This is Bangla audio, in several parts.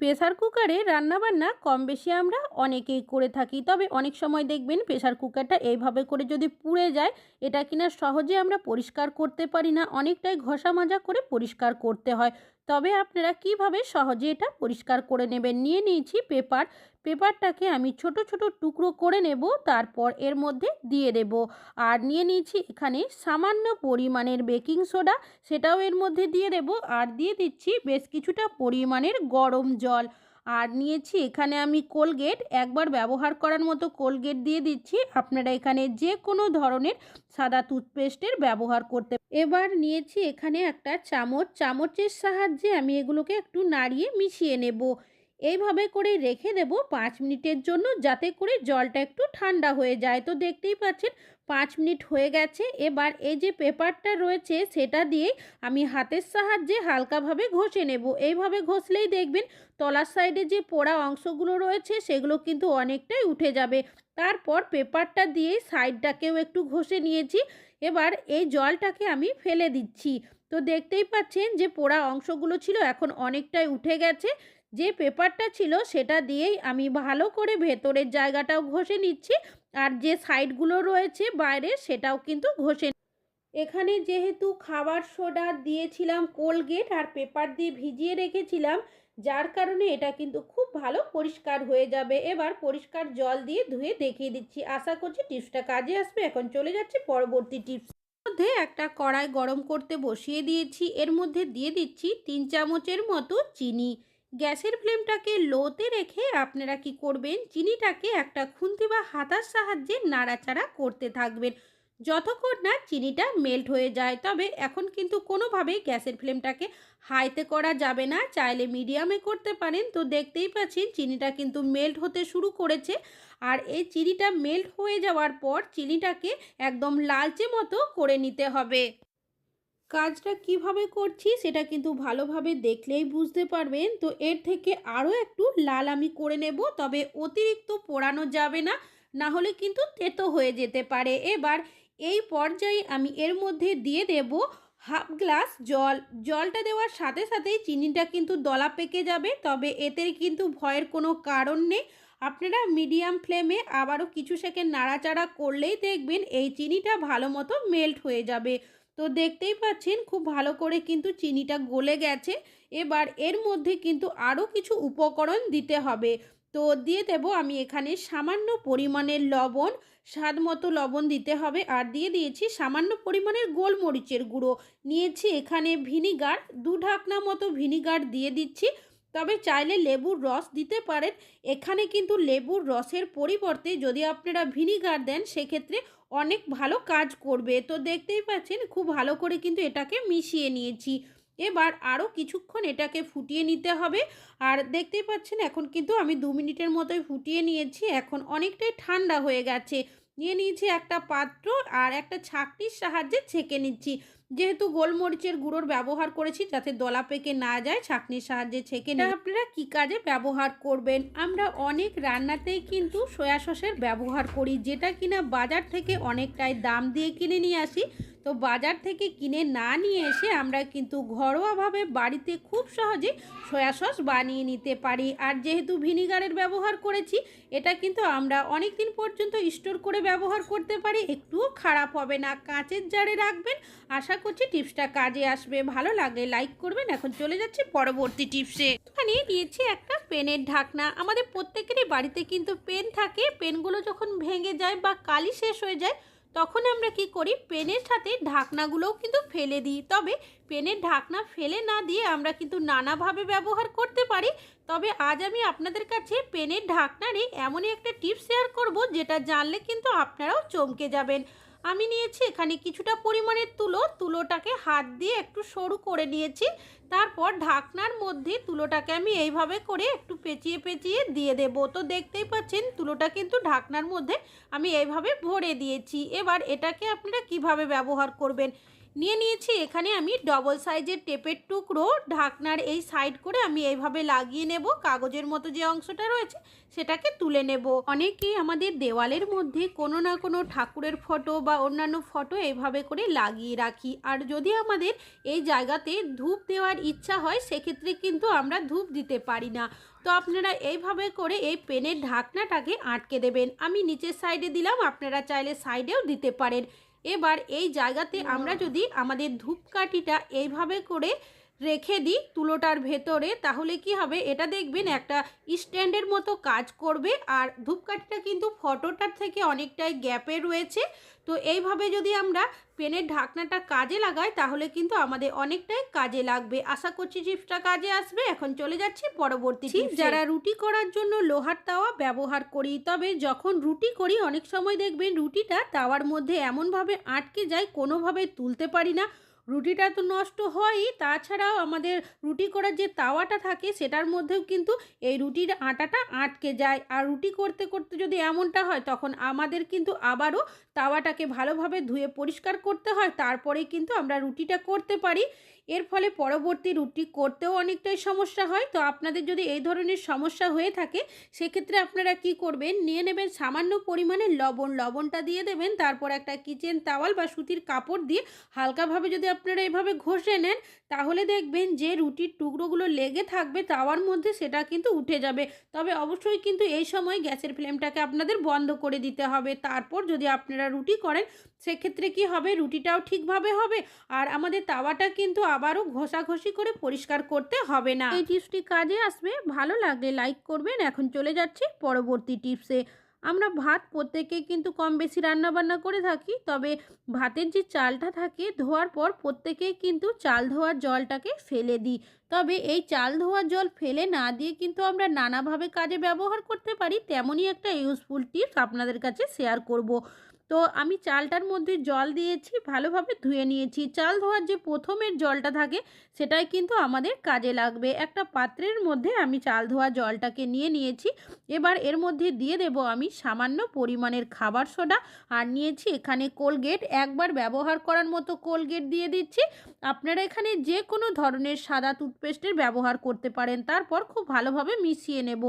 প্রেসার কুকারে রান্নাবান্না কম বেশি আমরা অনেকেই করে থাকি। তবে অনেক সময় দেখবেন প্রেসার কুকারটা এইভাবে করে যদি পুড়ে যায়, এটা কিনা সহজে আমরা পরিষ্কার করতে পারি না। অনেকটাই ঘষা মাজা করে পরিষ্কার করতে হয়। তবে আপনারা কীভাবে সহজে এটা পরিষ্কার করে নেবেন? নিয়ে নিয়েছি পেপার। পেপারটাকে আমি ছোট ছোট টুকরো করে নেব, তারপর এর মধ্যে দিয়ে দেব। আর নিয়ে নিয়েছি এখানে সামান্য পরিমাণের বেকিং সোডা, সেটাও এর মধ্যে দিয়ে দেব। আর দিয়ে দিচ্ছি বেশ কিছুটা পরিমাণের গরম জল। আর নিয়েছি এখানে আমি কোলগেট। একবার ব্যবহার করার মতো কোলগেট দিয়ে দিচ্ছি। আপনারা এখানে যে কোনো ধরনের সাদা টুথপেস্টের ব্যবহার করতে এবার নিয়েছি এখানে একটা চামচ। চামচের সাহায্যে আমি এগুলোকে একটু নাড়িয়ে মিশিয়ে নেব। এইভাবে করে রেখে দেব পাঁচ মিনিটের জন্য, যাতে করে জলটা একটু ঠান্ডা হয়ে যায়। তো দেখতেই পাচ্ছেন, পাঁচ মিনিট হয়ে গেছে। এবার এই যে পেপারটা রয়েছে, সেটা দিয়ে আমি হাতের সাহায্যে হালকাভাবে ঘষে নেব। এইভাবে ঘষলেই দেখবেন, তলার সাইডে যে পোড়া অংশগুলো রয়েছে, সেগুলো কিন্তু অনেকটাই উঠে যাবে। তারপর পেপারটা দিয়ে সাইডটাকেও একটু ঘষে নিয়েছি। এবার এই জলটাকে আমি ফেলে দিচ্ছি। তো দেখতেই পাচ্ছেন যে পোড়া অংশগুলো ছিল, এখন অনেকটাই উঠে গেছে। যে পেপারটা ছিল সেটা দিয়েই আমি ভালো করে ভেতরের জায়গাটাও ঘষে নিচ্ছি আর যে সাইডগুলো রয়েছে বাইরে সেটাও কিন্তু ঘষে এখানে যেহেতু খাবার সোডা দিয়েছিলাম কোলগেট আর পেপার দিয়ে ভিজিয়ে রেখেছিলাম, যার কারণে এটা কিন্তু খুব ভালো পরিষ্কার হয়ে যাবে। এবার পরিষ্কার জল দিয়ে ধুয়ে দেখিয়ে দিচ্ছি। আশা করছি টিপসটা কাজে আসবে। এখন চলে যাচ্ছি পরবর্তী টিপস। মধ্যে একটা কড়াই গরম করতে বসিয়ে দিয়েছি। এর মধ্যে দিয়ে দিচ্ছি তিন চামচের মতো চিনি। গ্যাসের ফ্লেমটাকে লোতে রেখে আপনারা কি করবেন? চিনিটাকে একটা খুন্তি বা হাতার সাহায্যে নাড়াচাড়া করতে থাকবেন। যতক্ষণ না চিনিটা মেল্ট হয়ে যায়, তবে এখন কিন্তু কোনোভাবেই গ্যাসের ফ্লেমটাকে হাইতে করা যাবে না। চাইলে মিডিয়ামে করতে পারেন। তো দেখতেই পাচ্ছেন, চিনিটা কিন্তু মেল্ট হতে শুরু করেছে। আর এই চিনিটা মেল্ট হয়ে যাওয়ার পর, চিনিটাকে একদম লালচে মতো করে নিতে হবে। কাজটা কীভাবে করছি সেটা কিন্তু ভালোভাবে দেখলেই বুঝতে পারবেন। তো এর থেকে আরও একটু লাল আমি করে নেব, তবে অতিরিক্ত পোড়ানো যাবে না না হলে কিন্তু তেতো হয়ে যেতে পারে। এবার এই পর্যায়ে আমি এর মধ্যে দিয়ে দেব হাফ গ্লাস জল। জলটা দেওয়ার সাথে সাথেই চিনিটা কিন্তু দলা পেকে যাবে, তবে এতে কিন্তু ভয়ের কোনো কারণ নেই। আপনারা মিডিয়াম ফ্লেমে আবারও কিছু সেকেন্ড নাড়াচাড়া করলেই দেখবেন এই চিনিটা ভালো মতো মেল্ট হয়ে যাবে। তো দেখতেই পাচ্ছেন খুব ভালো করে কিন্তু চিনিটা গলে গেছে। এবার এর মধ্যে কিন্তু আরও কিছু উপকরণ দিতে হবে। তো দিয়ে দেব আমি এখানে সামান্য পরিমাণের লবণ, স্বাদ মতো লবণ দিতে হবে। আর দিয়ে দিয়েছি সামান্য পরিমাণের গোলমরিচের গুঁড়ো। নিয়েছি এখানে ভিনিগার, দু ঢাকনা মতো ভিনিগার দিয়ে দিচ্ছি। তবে চাইলে লেবুর রস দিতে পারেন। এখানে কিন্তু লেবুর রসের পরিবর্তে যদি আপনারা ভিনিগার দেন, সেক্ষেত্রে অনেক ভালো কাজ করবে। তো দেখতেই পাচ্ছেন, খুব ভালো করে কিন্তু এটাকে মিশিয়ে নিয়েছি। এবার আরও কিছুক্ষণ এটাকে ফুটিয়ে নিতে হবে। আর দেখতেই পাচ্ছেন, এখন কিন্তু আমি দু মিনিটের মতোই ফুটিয়ে নিয়েছি। এখন অনেকটাই ঠান্ডা হয়ে গেছে। নিয়ে নিয়েছি একটা পাত্র আর একটা ছাকনির সাহায্যে ছেঁকে নিচ্ছি। যেহেতু গোলমরিচের গুঁড়োর ব্যবহার করেছি যাতে দলা পেকে না যায়, ছাকনির সাহায্যে ছেঁকে নিয়ে আপনারা কী কাজে ব্যবহার করবেন? আমরা অনেক রান্নাতেই কিন্তু সয়া সসের ব্যবহার করি, যেটা কিনা বাজার থেকে অনেকটাই দাম দিয়ে কিনে নিয়ে আসি। তো বাজার থেকে কিনে না নিয়ে এসে আমরা কিন্তু ঘরোয়াভাবে বাড়িতে খুব সহজে সয়া সস বানিয়ে নিতে পারি। আর যেহেতু ভিনিগারের ব্যবহার করেছি, এটা কিন্তু আমরা অনেক দিন পর্যন্ত স্টোর করে ব্যবহার করতে পারি, একটুও খারাপ হবে না। কাঁচের জারে রাখবেন, আশা করছি টিপসটা কাজে আসবে। ভালো লাগলে লাইক করবেন। এখন চলে যাচ্ছি পরবর্তী টিপসে। এখানে নিয়েছি একটা পেনের ঢাকনা। আমাদের প্রত্যেকেরই বাড়িতে কিন্তু পেন থাকে। পেনগুলো যখন ভেঙে যায় বা কালি শেষ হয়ে যায় তখন আমরা কি করি? পেনের সাথে ঢাকনাগুলোও কিন্তু ফেলে দিই। তবে পেনের ঢাকনা ফেলে না দিয়ে আমরা কিন্তু নানাভাবে ব্যবহার করতে পারি। তবে আজ আমি আপনাদের কাছে পেনের ঢাকনারই এমনই একটা টিপস শেয়ার করব, যেটা জানলে কিন্তু আপনারাও চমকে যাবেন। আমি নিয়েছি এখানে কিছুটা পরিমাণের তুলো। তুলোটাকে হাত দিয়ে একটু সরু করে নিয়েছি। তারপর ঢাকনার মধ্যে তুলোটাকে আমি এইভাবে করে একটু পেঁচিয়ে পেঁচিয়ে দিয়ে দেবো। তো দেখতেই পাচ্ছেন, তুলোটা কিন্তু ঢাকনার মধ্যে আমি এইভাবে ভরে দিয়েছি। এবার এটাকে আপনারা কীভাবে ব্যবহার করবেন? নিয়ে নিয়েছি। এখানে আমি ডবল সাইজের টেপের টুকরো, ঢাকনার এই সাইড করে আমি এইভাবে লাগিয়ে নেব। কাগজের মতো যে অংশটা রয়েছে, সেটাকে তুলে নেব। অনেকেই আমাদের দেওয়ালের মধ্যে কোনো না কোনো ঠাকুরের ফটো বা অন্যান্য ফটো এইভাবে করে লাগিয়ে রাখি। আর যদি আমাদের এই জায়গাতে ধূপ দেওয়ার ইচ্ছা হয়, সেক্ষেত্রে কিন্তু আমরা ধূপ দিতে পারি না। তো আপনারা এইভাবে করে এই পেনের ঢাকনাটাকে আটকে দেবেন। আমি নিচের সাইডে দিলাম, আপনারা চাইলে সাইডেও দিতে পারেন। এবার এই জায়গাতে আমরা যদি আমাদের ধূপকাঠিটা এইভাবে করে রেখে দিই তুলোটার ভেতরে তাহলে কি হবে? এটা দেখবেন একটা স্ট্যান্ডের মতো কাজ করবে আর ধূপকাঠিটা কিন্তু ফটোটার থেকে অনেকটাই গ্যাপে রয়েছে। তো এইভাবে যদি আমরা পেনের ঢাকনাটা কাজে লাগাই তাহলে কিন্তু আমাদের অনেকটাই কাজে লাগবে। আশা করছি চিপসটা কাজে আসবে। এখন চলে যাচ্ছি পরবর্তী যারা রুটি করার জন্য লোহার তাওয়া ব্যবহার করি তবে যখন রুটি করি অনেক সময় দেখবেন রুটিটা তাওয়ার মধ্যে এমনভাবে আটকে যায় কোনোভাবে তুলতে পারি না। রুটিটা তো নষ্ট হয়ই। তাছাড়াও আমাদের রুটি করার যে তাওয়াটা থাকে, সেটার মধ্যেও কিন্তু এই রুটির আটাটা আটকে যায়। আর রুটি করতে করতে যদি এমনটা হয়, তখন আমাদের কিন্তু আবারও তাওয়াটাকে ভালোভাবে ধুয়ে পরিষ্কার করতে হয়। তারপরেই কিন্তু আমরা রুটিটা করতে পারি। এর ফলে পরবর্তী রুটি করতেও অনেকটাই সমস্যা হয়। তো আপনাদের যদি এই ধরনের সমস্যা হয়ে থাকে, সেক্ষেত্রে আপনারা কি করবেন? নিয়ে নেবেন সামান্য পরিমাণে লবণ। লবণটা দিয়ে দেবেন। তারপর একটা কিচেন তাওয়াল বা সুতির কাপড় দিয়ে হালকাভাবে যদি আপনারা এভাবে ঘষে নেন, তাহলে দেখবেন যে রুটির টুকরোগুলো লেগে থাকবে, তাওয়ার মধ্যে সেটা কিন্তু উঠে যাবে। তবে অবশ্যই কিন্তু এই সময় গ্যাসের ফ্লেমটাকে আপনাদের বন্ধ করে দিতে হবে। তারপর যদি আপনারা রুটি করেন, সেক্ষেত্রে কি হবে? রুটিটাও ঠিকভাবে হবে। আর আমাদের তাওয়াটা কিন্তু আবারও ঘষাঘষি করে পরিষ্কার করতে হবে না। এই টিপসটি কাজে আসবে। ভালো লাগলে লাইক করবেন। এখন চলে যাচ্ছি পরবর্তী টিপসে। আমরা ভাত প্রত্যেকে কিন্তু কম বেশি রান্নাবান্না করে থাকি। তবে ভাতের যে চালটা থাকে, ধোয়ার পর প্রত্যেকেই কিন্তু চাল ধোয়ার জলটাকে ফেলে দিই। তবে এই চাল ধোয়ার জল ফেলে না দিয়ে কিন্তু আমরা নানাভাবে কাজে ব্যবহার করতে পারি, তেমনই একটা ইউজফুল টিপস আপনাদের কাছে শেয়ার করব। তো আমি চালটার মধ্যে জল দিয়েছি, ভালোভাবে ধুয়ে নিয়েছি। চাল ধোয়ার যে প্রথমের জলটা থাকে, সেটাই কিন্তু আমাদের কাজে লাগবে। একটা পাত্রের মধ্যে আমি চাল ধোয়া জলটাকে নিয়ে নিয়েছি। এবার এর মধ্যে দিয়ে দেব আমি সামান্য পরিমাণের খাবার সোডা। আর নিয়েছি এখানে কোলগেট। একবার ব্যবহার করার মতো কোলগেট দিয়ে দিচ্ছি। আপনারা এখানে যে কোনো ধরনের সাদা টুথপেস্টের ব্যবহার করতে পারেন। তারপর খুব ভালোভাবে মিশিয়ে নেব।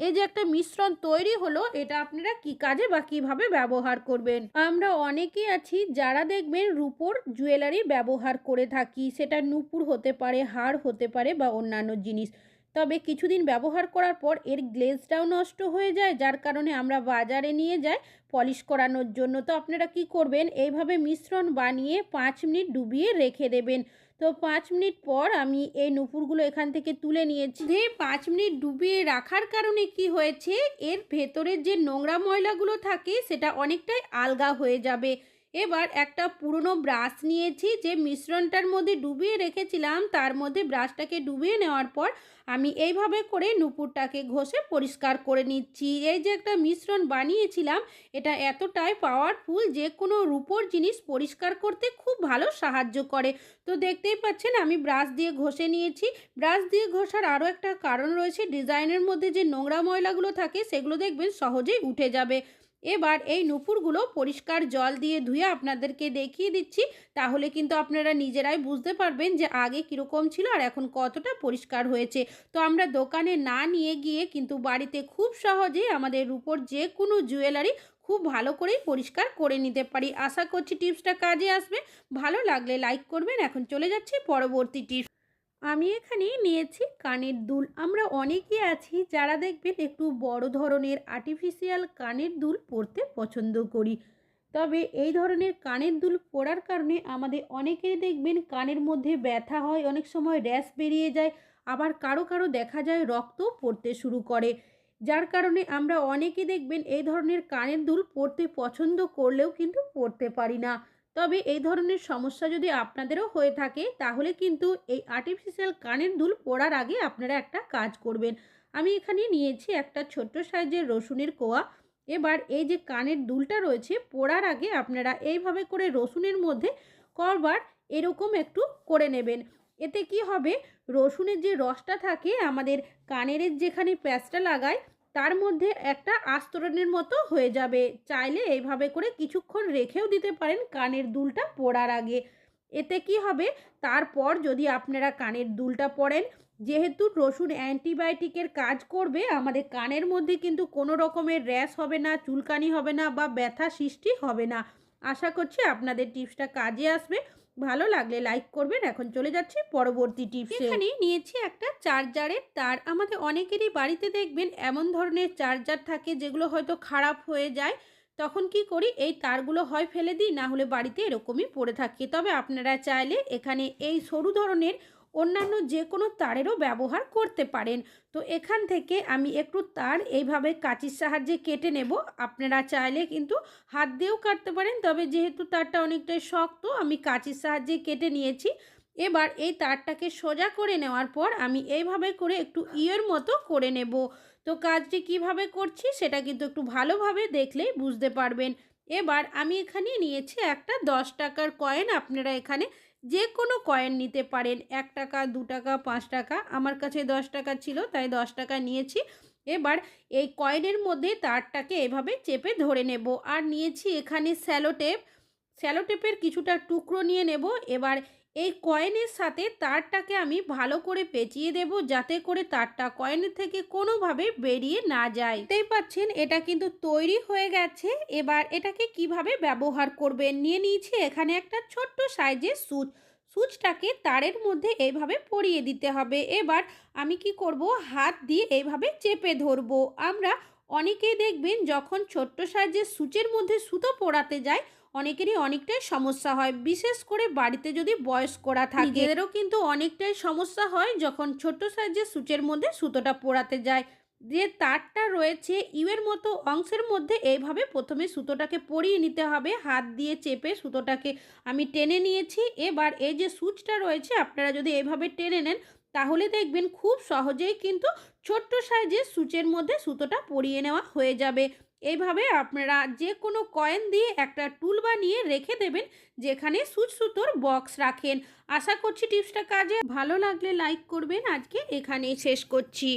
এই যে একটা মিশ্রণ তৈরি হলো, এটা আপনারা কি কাজে বা কীভাবে ব্যবহার করবেন? আমরা অনেকেই আছি যারা দেখবেন রূপোর জুয়েলারি ব্যবহার করে থাকি, সেটা নূপুর হতে পারে, হার হতে পারে বা অন্যান্য জিনিস। তবে কিছুদিন ব্যবহার করার পর এর গ্লেজটাও নষ্ট হয়ে যায়, যার কারণে আমরা বাজারে নিয়ে যাই পলিশ করানোর জন্য। তো আপনারা কি করবেন? এইভাবে মিশ্রণ বানিয়ে পাঁচ মিনিট ডুবিয়ে রেখে দেবেন। তো পাঁচ মিনিট পর আমি এই নুপুরগুলো এখান থেকে তুলে নিয়েছি। যে পাঁচ মিনিট ডুবিয়ে রাখার কারণে কি হয়েছে? এর ভেতরের যে নোংরা ময়লাগুলো থাকে, সেটা অনেকটাই আলগা হয়ে যাবে। এবার একটা পুরনো ব্রাশ নিয়েছি, যে মিশ্রণটার মধ্যে ডুবিয়ে রেখেছিলাম, তার মধ্যে ব্রাশটাকে ডুবিয়ে নেওয়ার পর আমি এইভাবে করে নুপুরটাকে ঘষে পরিষ্কার করে নিচ্ছি। এই যে একটা মিশ্রণ বানিয়েছিলাম, এটা এতটাই পাওয়ারফুল যে কোনো রূপোর জিনিস পরিষ্কার করতে খুব ভালো সাহায্য করে। তো দেখতেই পাচ্ছেন, আমি ব্রাশ দিয়ে ঘষে নিয়েছি। ব্রাশ দিয়ে ঘষার আরও একটা কারণ রয়েছে, ডিজাইনের মধ্যে যে নোংরা ময়লাগুলো থাকে, সেগুলো দেখবেন সহজেই উঠে যাবে। এবার এই নুপুরগুলো পরিষ্কার জল দিয়ে ধুয়ে আপনাদেরকে দেখিয়ে দিচ্ছি। তাহলে কিন্তু আপনারা নিজেরাই বুঝতে পারবেন যে আগে কীরকম ছিল আর এখন কতটা পরিষ্কার হয়েছে। তো আমরা দোকানে না নিয়ে গিয়ে কিন্তু বাড়িতে খুব সহজেই আমাদের রূপোর যে কোনো জুয়েলারি খুব ভালো করেই পরিষ্কার করে নিতে পারি। আশা করছি টিপসটা কাজে আসবে। ভালো লাগলে লাইক করবেন। এখন চলে যাচ্ছি পরবর্তী টিপস। আমি এখানে নিয়েছি কানের দুল। আমরা অনেকেই আছি যারা দেখবেন একটু বড় ধরনের আর্টিফিশিয়াল কানের দুল পরতে পছন্দ করি। তবে এই ধরনের কানের দুল পরার কারণে আমাদের অনেকেই দেখবেন কানের মধ্যে ব্যথা হয়, অনেক সময় র্যাশ বেরিয়ে যায়, আবার কারও কারও দেখা যায় রক্ত পড়তে শুরু করে। যার কারণে আমরা অনেকে দেখবেন এই ধরনের কানের দুল পরতে পছন্দ করলেও কিন্তু পরতে পারি না। তবে এই ধরনের সমস্যা যদি আপনাদেরও হয়ে থাকে, তাহলে কিন্তু এই আর্টিফিশিয়াল কানের দুল পরার আগে আপনারা একটা কাজ করবেন। আমি এখানে নিয়েছি একটা ছোট্ট সাইজের রসুনের কোয়া। এবার এই যে কানের দুলটা রয়েছে, পড়ার আগে আপনারা এইভাবে করে রসুনের মধ্যে করবার এরকম একটু করে নেবেন। এতে কি হবে? রসুনের যে রসটা থাকে, আমাদের কানের যেখানে প্যাঁচটা লাগায় তার মধ্যে একটা আস্তরণের মতো হয়ে যাবে। চাইলে এইভাবে করে কিছুক্ষণ রেখেও দিতে পারেন কানের দুলটা পড়ার আগে। এতে কি হবে? তারপর যদি আপনারা কানের দুলটা পড়েন, যেহেতু রসুন অ্যান্টিবায়োটিকের কাজ করবে, আমাদের কানের মধ্যে কিন্তু কোনো রকমের র্যাশ হবে না, চুলকানি হবে না বা ব্যথা সৃষ্টি হবে না। আশা করছি আপনাদের টিপসটা কাজে আসবে। ভালো লাগলে লাইক করবেন। এখন চলে যাচ্ছি পরবর্তী টিপস এখানে নিয়েছি একটা চার্জারের তার। আমাদের অনেকেরই বাড়িতে দেখবেন এমন ধরনের চার্জার থাকে যেগুলো হয়তো খারাপ হয়ে যায়। তখন কি করি, এই তারগুলো হয় ফেলে দিই, না হলে বাড়িতে এরকমই পড়ে থাকে। তবে আপনারা চাইলে এখানে এই সরু ধরনের অন্যান্য যে কোনো তারেরও ব্যবহার করতে পারেন। তো এখান থেকে আমি একটু তার এইভাবে কাঁচির সাহায্যে কেটে নেব। আপনারা চাইলে কিন্তু হাত দিয়েও কাটতে পারেন, তবে যেহেতু তারটা অনেকটাই শক্ত, আমি কাঁচির সাহায্যে কেটে নিয়েছি। এবার এই তারটাকে সোজা করে নেওয়ার পর আমি এইভাবে করে একটু ইয়ের মতো করে নেব। তো কাজটি কীভাবে করছি সেটা কিন্তু একটু ভালোভাবে দেখলেই বুঝতে পারবেন। এবার আমি এখানে নিয়েছি একটা দশ টাকার কয়েন। আপনারা এখানে যে কোনো কয়েন নিতে পারেন, এক টাকা, দু টাকা, পাঁচ টাকা, আমার কাছে দশ টাকা ছিল, তাই দশ টাকা নিয়েছি। এবার এই কয়েনের মধ্যে তারটাকে এভাবে চেপে ধরে নেব। আর নিয়েছি এখানে স্যালোটেপ স্যালোটেপের কিছুটা টুকরো নিয়ে নেব। এবার এই কয়েনের সাথে তারটাকে আমি ভালো করে পেঁচিয়ে দেব, যাতে করে তারটা কয়েনের থেকে কোনোভাবে বেরিয়ে না যায়। দেখতেই পাচ্ছেন, এটা কিন্তু তৈরি হয়ে গেছে। এবার এটাকে কীভাবে ব্যবহার করবেন? নিয়ে নিয়েছি এখানে একটা ছোট্ট সাইজের সুচ। সুচটাকে তারের মধ্যে এইভাবে পরিয়ে দিতে হবে। এবার আমি কি করব? হাত দিয়ে এইভাবে চেপে ধরবো। আমরা অনেকেই দেখবেন, যখন ছোট্ট সাইজের সুচের মধ্যে সুতো পড়াতে যায় অনেকেরই অনেকটাই সমস্যা হয়। বিশেষ করে বাড়িতে যদি বয়স্করা থাকে। নিজেদেরও কিন্তু অনেকটাই সমস্যা হয় যখন ছোট্ট সাইজের সুচের মধ্যে সুতোটা পোড়াতে যায়। যে তারটা রয়েছে, ইউয়ের মতো অংশের মধ্যে এইভাবে প্রথমে সুতোটাকে পরিয়ে নিতে হবে। হাত দিয়ে চেপে সুতোটাকে আমি টেনে নিয়েছি। এবার এই যে সুচটা রয়েছে, আপনারা যদি এইভাবে টেনে নেন, তাহলে দেখবেন খুব সহজেই কিন্তু ছোট্ট সাইজের সুচের মধ্যে সুতোটা পরিয়ে নেওয়া হয়ে যাবে। এইভাবে আপনারা যে কোনো কয়েন দিয়ে একটা টুল বানিয়ে রেখে দেবেন, যেখানে সুচ সুতোর বক্স রাখেন। আশা করছি টিপসটা কাজে ভালো লাগলে লাইক করবেন। আজকে এখানেই শেষ করছি।